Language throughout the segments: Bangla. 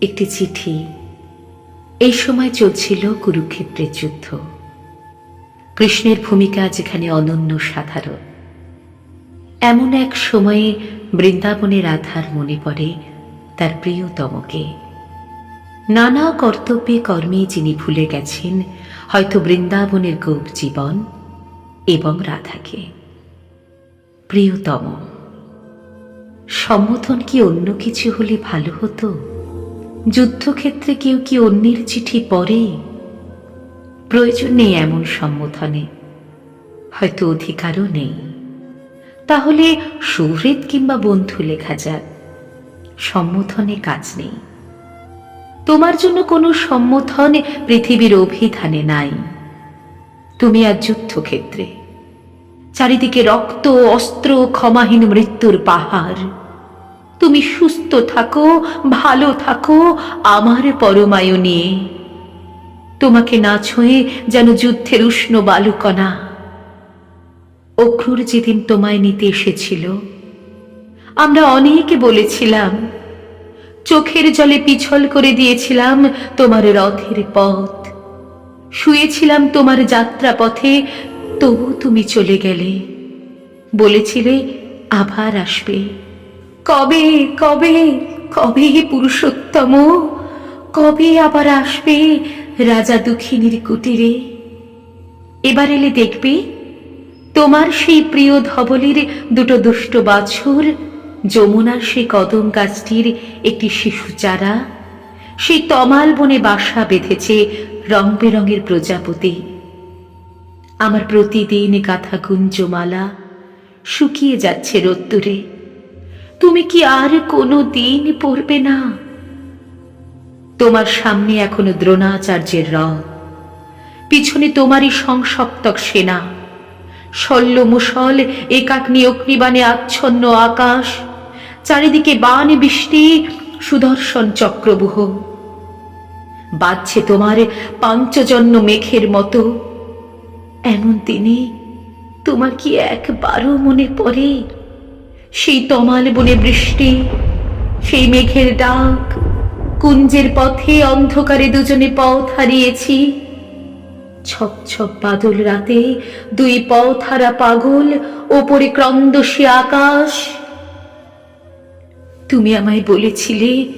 একটি চিঠি। এই সময় চলছিল কুরুক্ষেত্রের যুদ্ধ। কৃষ্ণের ভূমিকা যেখানে অনন্য সাধারণ। এমন এক সময়ে বৃন্দাবনের আধার মনে পড়ে তার প্রিয়তমকে। নানা কর্তব্যে কর্মে যিনি ভুলে গেছেন, হয়তো বৃন্দাবনের গোপ জীবন এবং রাধাকে। প্রিয়তম, সম্বোধন কি অন্য কিছু হলে ভালো হতো? যুদ্ধক্ষেত্রে কেউ কি অন্যের চিঠি পড়ে? প্রয়োজন নেই এমন সম্বোধনে হয়তো অধিকারও নেই। তাহলে সুহৃদ কিংবা বন্ধু লেখা যাক, সম্বোধনে কাজ নেই। তোমার জন্য কোনো সম্বোধন পৃথিবীর অভিধানে নাই। তুমি আর যুদ্ধক্ষেত্রে, চারিদিকে রক্ত, অস্ত্র, ক্ষমাহীন মৃত্যুর পাহাড়। তুমি সুস্থ থাকো, ভালো থাকো, আমার পরমায়ু নিয়ে তোমাকে না ছুঁয়ে যেন যুদ্ধের উষ্ণ বালুকণা। অক্রুর যেদিন তোমায় নিতে এসেছিল, আমরা অনেকে বলেছিলাম, চোখের জলে পিছল করে দিয়েছিলাম তোমার রথের পথ। শুয়েছিলাম তোমার যাত্রা পথে তবু তুমি চলে গেলে। বলেছিলে, আবার আসবে। কবে কবে কবে পুরুষোত্তম? কবে আবার আসবে রাজা দুঃখিনীর কুটিরে? এবার এলে দেখবে তোমার সেই প্রিয় ধবলির দুটো দুষ্ট বাছুর যমুনার সেই কদম গাছটির একটি শিশু চারা সেই তমাল বনে বাসা বেঁধেছে রং বেরঙের প্রজাপতি। আমার প্রতিদিন গাথা গুঞ্জমালা শুকিয়ে যাচ্ছে রোদ্দুরে। তুমি কি আর কোনো দিন পড়বে না? তোমার সামনে এখনও দ্রোণাচার্যের রথ। পিছনে তোমারই সংসপ্তক সেনা। শল্য মুসল একাগ্নি অগ্নিবাণে আচ্ছন্ন আকাশ। চারিদিকে বান বৃষ্টি, সুদর্শন চক্রবুহ। বাজছে তোমার পাঞ্চজন্য মেঘের মতো। এমন দিনে তোমার কি একবারও মনে পড়ে? সেই তমাল বনে বৃষ্টি, সেই মেঘের ডাক, কুঞ্জের পথে অন্ধকারে দুজনে পথ হারিয়েছি। ছপ ছপ বাদল রাতে দুই পথ হারা পাগল, ওপরে ক্রন্দসী আকাশ। তুমি আমায় বলেছিলে,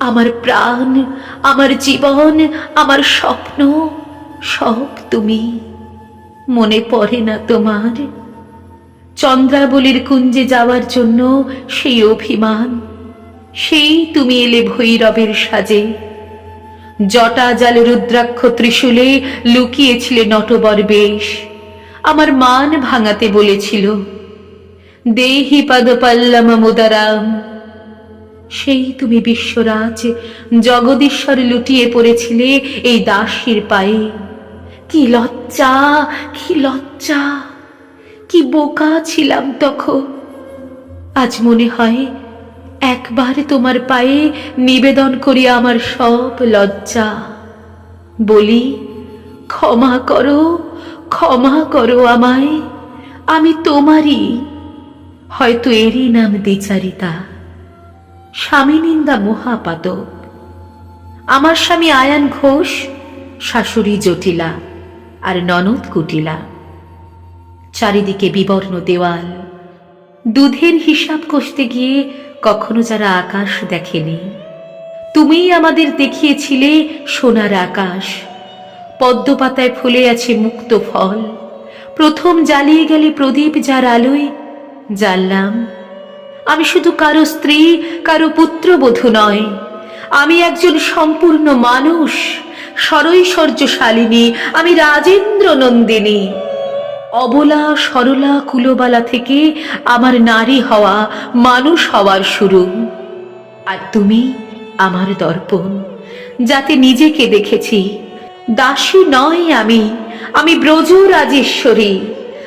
আমার প্রাণ, আমার জীবন, আমার স্বপ্ন, সব তুমি। মনে পড়ে না তোমার। চন্দ্রাবলীর কুঞ্জে যাওয়ার জন্য সেই অভিমান। সেই তুমি এলে ভৈরবের সাজে। জটা জালে রুদ্রাক্ষ ত্রিশূলে লুকিয়েছিলে নটবর বেশ। আমার মান ভাঙাতে বলেছিল, দেহি পদপল্লম মুদারাম। সেই তুমি বিশ্বরাজ, জগদীশ্বর লুটিয়ে পড়েছিলে এই দাসীর পায়ে। কি লজ্জা কি লজ্জা! কি বোকা ছিলাম তখন। আজ মনে হয় একবার তোমার পায়ে নিবেদন করি আমার সব লজ্জা। বলি, ক্ষমা করো ক্ষমা করো আমায়, আমি তোমারই। হয়তো এরই নাম দ্বিচারিতা। স্বামী নিন্দা মহাপাতক। আমার স্বামী আয়ান ঘোষ, শাশুড়ি জটিলা, আর ননদ কুটিলা। চারিদিকে বিবর্ণ দেওয়াল। দুধের হিসাব কষতে গিয়ে কখনো যারা আকাশ দেখেনি। তুমিই আমাদের দেখিয়েছিলে সোনার আকাশ। পদ্মপাতায় ফুলে আছে মুক্ত ফল। প্রথম জ্বালিয়ে গেলে প্রদীপ যার আলোয় জ্বাললাম। আমি শুধু কারও স্ত্রী, কারও পুত্রবধূ নয়। আমি একজন সম্পূর্ণ মানুষ, সরৈশ্বর্যশালিনী, আমি রাজেন্দ্র নন্দিনী অবলা, সরলা, কুলবালা থেকে আমার নারী হওয়া, মানুষ হওয়ার শুরু। আর তুমি আমার দর্পণ, যাতে নিজেকে দেখেছি। দাসী নয় আমি আমি ব্রজ রাজেশ্বরী।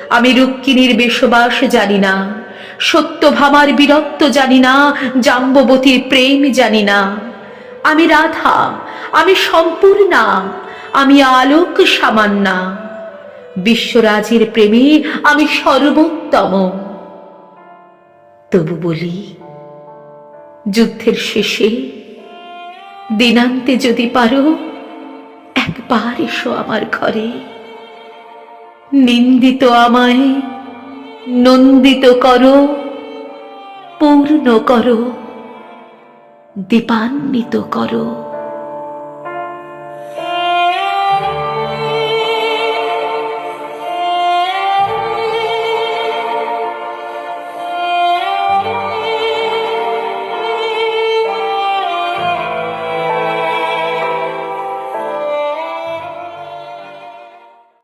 আমি রুক্মিণীর বেশবাস জানি না সত্যভামার বীরত্ব জানি না, জাম্ববতীর প্রেম জানি না। আমি রাধা, আমি সম্পূর্ণা, আমি আলোক সামান্না। বিশ্বরাজের প্রেমে আমি সর্বোত্তম। তবু বলি, যুদ্ধের শেষে দিনান্তে যদি পারো, একবার এসো আমার ঘরে। নিন্দিত আমায় নন্দিত করো, পূর্ণ করো, দীপান্বিত করো।